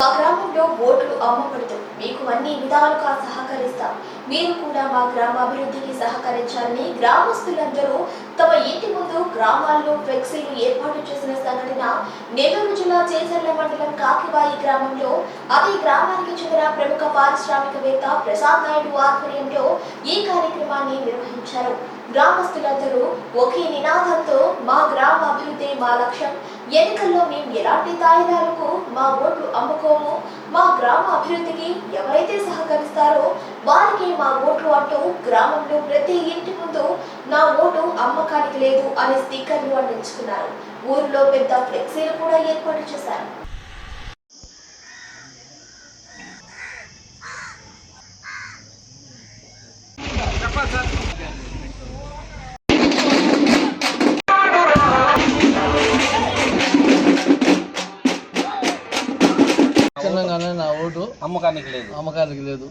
మా గ్రామంలో ఓట్లు అమ్మబడుతూ మీకు అన్ని విధాలుగా సహకరిస్తాం. మీరు కూడా మా గ్రామ అభివృద్ధికి సహకరించాలని గ్రామస్తులందరూ తమ ఇంటి ముందు గ్రామాల్లో ఫ్లెక్సీలు ఏర్పాటు చేసిన సంఘటన నెల్లూరు జిల్లా చేసర్ల మండలం కాకిబాయి గ్రామంలో అదే గ్రామానికి చెందిన ప్రముఖ పారిశ్రామికవేత్త ప్రసాద్ నాయుడు ఆధ్వర్యంలో ఈ కార్యక్రమాన్ని నిర్వహించారు. గ్రామస్తులందరూ ఒకే నినాదంతో మా గ్రామ అభివృద్ధి మా లక్ష్యం. ఎన్నికల్లో మేము ఎలాంటి తాయిదాలకు మా ఓట్లు అమ్ముకోము. మా గ్రామ అభివృద్ధికి ఎవరైతే సహకరిస్తారో వారికి మా ఓట్లు అంటూ గ్రామంలో ప్రతి ఇంటి ముందు నా ఓటు అమ్మకానికి లేదు అనే స్టిక్కర్లు అందించుకున్నారు. ఊరిలో పెద్ద ఫ్లెక్సీలు కూడా ఏర్పాటు చేశారు. చిన్నగానే నా ఓటు అమ్మకానికి లేదు. అమ్మకానికి లేదు.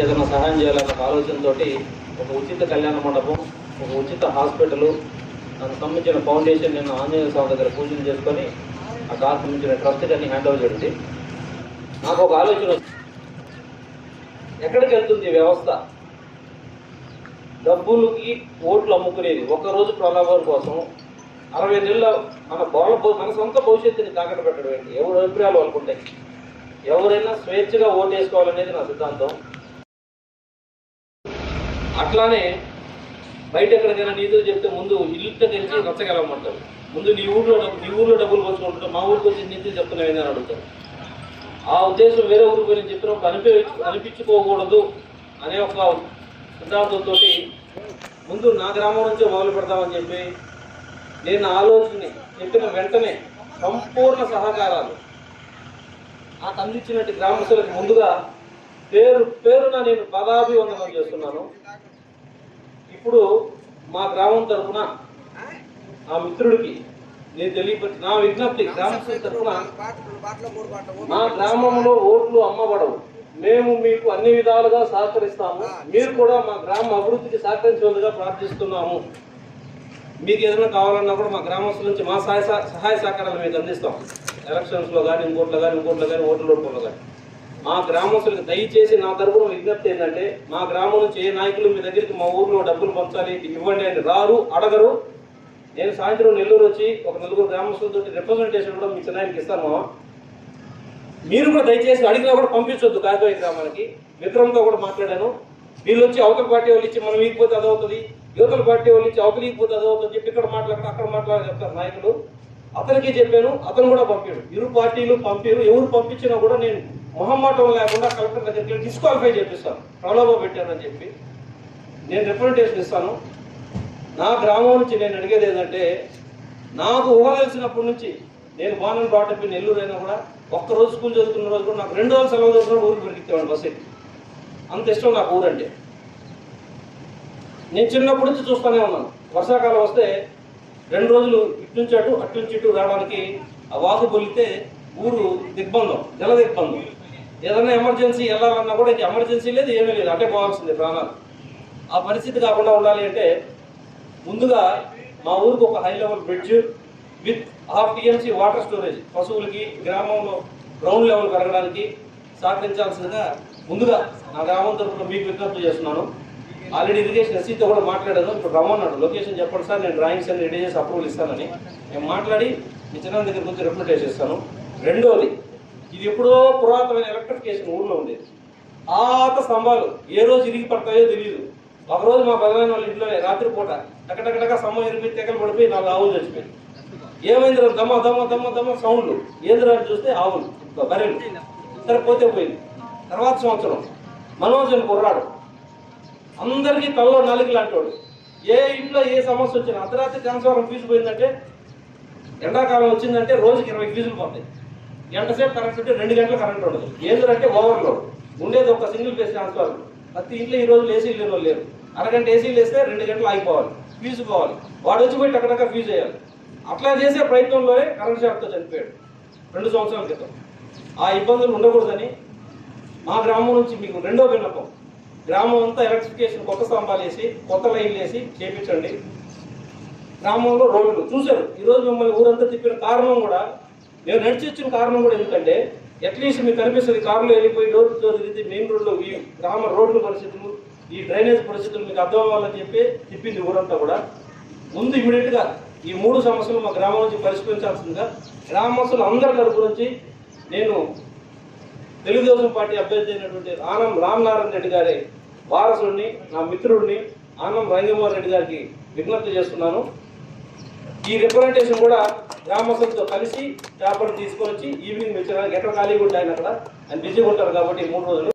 ఏదైనా సహాయం చేయాలన్న ఆలోచనతో ఒక ఉచిత కళ్యాణ మండపం ఒక ఉచిత హాస్పిటల్ దానికి సంబంధించిన ఫౌండేషన్ నేను ఆంజనేయ స్వామి దగ్గర పూజలు చేసుకొని ఆ దానికి సంబంధించిన ట్రస్ట్ కానీ హ్యాండ్ ఓవర్ చేయండి. నాకు ఒక ఆలోచన. ఎక్కడికి వెళ్తుంది వ్యవస్థ? డబ్బులకి ఓట్లు అమ్ముకునేది ఒక్కరోజు ప్రలోభం కోసం అరవై నెలల మన బోల మన సొంత భవిష్యత్తుని తాకట్టు పెట్టడం ఏంటి? ఎవరు అభిప్రాయాలు వాళ్ళకుంటాయి ఎవరైనా స్వేచ్ఛగా ఓటు వేసుకోవాలనేది నా సిద్ధాంతం. అట్లానే బయట ఎక్కడికైనా నీతులు చెప్తే ముందు ఇల్లు తెలిసి రచ్చగలమంటారు. ముందు నీ ఊర్లో నీ ఊర్లో డబ్బులు పోసుకుంటారు మా ఊరికి వచ్చి నీతులు చెప్తున్నావు అని అడుగుతారు. ఆ ఉద్దేశం వేరే ఊరికి పోయి చెప్పినప్పుడు అనిపి అనిపించుకోకూడదు అనే ఒక సిద్ధాంతంతో ముందు నా గ్రామం నుంచే మొదలు పెడతామని చెప్పి నేను ఆలోచనని చెప్పిన వెంటనే సంపూర్ణ సహకారాలు. నాకు అందించినట్టు గ్రామస్తులకు ముందుగా పేరు పేరున నేను పదాభివందనం చేస్తున్నాను. ఇప్పుడు మా గ్రామం తరఫున ఆ మిత్రుడికి నేను తెలియపరిచి నా విజ్ఞప్తి గ్రామస్తుల తరఫున మా గ్రామంలో ఓట్లు అమ్మబడవు. మేము మీకు అన్ని విధాలుగా సహకరిస్తాము. మీరు కూడా మా గ్రామ అభివృద్ధికి సహకరించేందుగా ప్రార్థిస్తున్నాము. మీకు ఏదైనా కావాలన్నా కూడా మా గ్రామస్తుల నుంచి మా సహాయ సహాయ సహకారాలు మీకు అందిస్తాం. ఎలక్షన్స్లో కానీ ఇంకోట్లో కానీ ఇంకోట్లో కానీ ఓట్ల రూపంలో కానీ మా గ్రామస్తులకు దయచేసి నా తరపున విజ్ఞప్తి ఏంటంటే మా గ్రామం నుంచి ఏ నాయకులు మీ దగ్గరికి మా ఊర్లో డబ్బులు పంచాలి ఇవ్వండి అని రారు అడగరు. నేను సాయంత్రం నెల్లూరు వచ్చి ఒక నలుగురు గ్రామస్తులతో రిప్రజెంటేషన్ కూడా మీ చిన్నాయనకి ఇస్తాను మీరు కూడా దయచేసి అడిగినా కూడా పంపించొద్దు కాకపోయి గ్రామానికి. విక్రమ్తో కూడా మాట్లాడాను. వీళ్ళు వచ్చి అవతల పార్టీ వాళ్ళు ఇచ్చి మనం ఇకపోతే అదవుతుంది. యువతల పార్టీ వాళ్ళు ఇచ్చి అవతల ఇకపోతే చెప్పి ఇక్కడ మాట్లాడతారు అక్కడ మాట్లాడి చెప్తారు నాయకులు. అతనికి చెప్పాను అతను కూడా పంపాడు. ఇరు పార్టీలు పంపారు ఎవరు పంపించినా కూడా నేను మొహమ్మాటం లేకుండా కలెక్టర్ దగ్గరికి డిస్క్వాలిఫై చేపిస్తాను. ప్రలోభ పెట్టానని చెప్పి నేను రిప్రజెంటేషన్ ఇస్తాను. నా గ్రామం నుంచి నేను అడిగేది ఏంటంటే నాకు ఊహ నుంచి నేను బాణం బాటపి నెల్లూరు అయినా కూడా ఒక్క రోజు స్కూల్ చదువుకున్న రోజు కూడా నాకు రెండు రోజులు సెలవు చదువుకున్న ఊరికి పెరిగితేవాడు బస్ అంత ఇష్టం నాకు ఊరంటే. నేను చిన్నప్పటి నుంచి చూస్తూనే ఉన్నాను. వర్షాకాలం వస్తే రెండు రోజులు ఇటు నుంచి అటు అటు నుంచి ఇటు రావడానికి ఆ వాగు పొలితే ఊరు దిగ్బంధం జల దిగ్బంధం. ఏదైనా ఎమర్జెన్సీ వెళ్ళాలన్నా కూడా ఇంక ఎమర్జెన్సీ లేదు ఏమీ లేదు. అంటే పోవాల్సిందే ప్రాణాలు. ఆ పరిస్థితి కాకుండా ఉండాలి అంటే ముందుగా మా ఊరికి ఒక high level bridge with half TMC water storage పశువులకి గ్రామంలో గ్రౌండ్ లెవెల్ పెరగడానికి సహకరించాల్సిందిగా ముందుగా నా గ్రామం తరఫున మీకు విజ్ఞప్తి చేస్తున్నాను. ఆల్రెడీ ఇరిగేషన్ ఎస్సీతో కూడా మాట్లాడాను ఇప్పుడు రమ్మన్నాడు. లొకేషన్ చెప్పండి సార్ నేను డ్రాయింగ్స్ అన్ని రెడీ చేసి అప్రూవల్ ఇస్తానని. నేను మాట్లాడి మీ చిన్న దగ్గర గురించి రిప్రజెంట్ చేస్తాను. రెండోది ఇది ఎప్పుడో పురాతనమైన ఎలక్ట్రిఫికేషన్ ఊర్లో ఉండేది. ఆత స్తంభాలు ఏ రోజు ఇరిగి పడతాయో తెలియదు ఒకరోజు మా భగవాన్ వాళ్ళ ఇంట్లో రాత్రిపూట టకటకటక స్తంభం ఇరిగిపోయి తెగలు పడిపోయి నాలుగు ఆవులు చచ్చిపోయింది ఏమైంది రా? దమ్మ దమ్మ దమ్మ దమ్మ సౌండ్లు. ఏందిరా అని చూస్తే ఆవులు బరెలు సరే పోతే పోయింది. తర్వాత సంవత్సరం మనోజన్ కుర్రాడు. అందరికీ తలలో నలుగు లాంటోడు. ఏ ఇంట్లో ఏ సమస్య వచ్చినా అర్ధరాత్రి కనసవరం ఫీజు పోయిందంటే ఎండాకాలం వచ్చిందంటే రోజుకి ఇరవై ఫీజులు పోతాయి. గంట సేపు కరెంట్ ఉంటే రెండు గంటలు కరెంట్ ఉండదు. ఏంటంటే ఓవర్లోడ్. ఉండేది ఒక సింగిల్ ఫేస్ ట్రాన్స్ఫార్మర్. ప్రతి ఇంట్లో ఈ రోజు ఏసీ లేని వాళ్ళు లేరు. అరగంట ఏసీలు వేస్తే రెండు గంటలు ఆగిపోవాలి. ఫీజు పోవాలి. వాడు వచ్చి పోయి టక్కడక్క ఫీజు వేయాలి. అట్లా చేసే ప్రయత్నంలోనే కరెంట్ షాక్తో చనిపోయాడు. రెండు సంవత్సరాల క్రితం. ఆ ఇబ్బందులు ఉండకూడదని మా గ్రామం నుంచి మీకు రెండో విన్నపం. గ్రామం అంతా ఎలక్ట్రిఫికేషన్ కొత్త స్తంభాలు వేసి కొత్త లైన్లు వేసి చేపించండి. గ్రామంలో రోడ్లు చూశారు. ఈరోజు మిమ్మల్ని ఊరంతా తిప్పిన కారణం కూడా మేము నడిచి వచ్చిన కారణం కూడా ఎందుకంటే అట్లీస్ట్ మీకు కనిపిస్తుంది కారులో వెళ్ళిపోయి డోర్ టు డోర్ తిరిగి మెయిన్ రోడ్లో ఈ గ్రామ రోడ్ల పరిస్థితులు ఈ డ్రైనేజ్ పరిస్థితులు మీకు అర్థం అవ్వాలని చెప్పి తిప్పింది ఊరంతా కూడా. ముందు ఇమీడియట్గా ఈ మూడు సమస్యలు మా గ్రామం నుంచి పరిష్కరించాల్సిందిగా గ్రామస్తులు అందరి తరపు నుంచి నేను తెలుగుదేశం పార్టీ అభ్యర్థి అయినటువంటి ఆనం రామనారాయణ రెడ్డి గారి వారసుడిని నా మిత్రుడిని ఆనం రంగమోహన్ రెడ్డి గారికి విజ్ఞప్తి చేస్తున్నాను. ఈ రిప్రజెంటేషన్ కూడా గ్రామస్తులతో కలిసి పేపర్ తీసుకొని వచ్చి ఈవినింగ్ వచ్చి ఎక్కడ ఖాళీగా ఉంటాయి అక్కడ ఆయన బిజీగా ఉంటారు కాబట్టి మూడు రోజులు.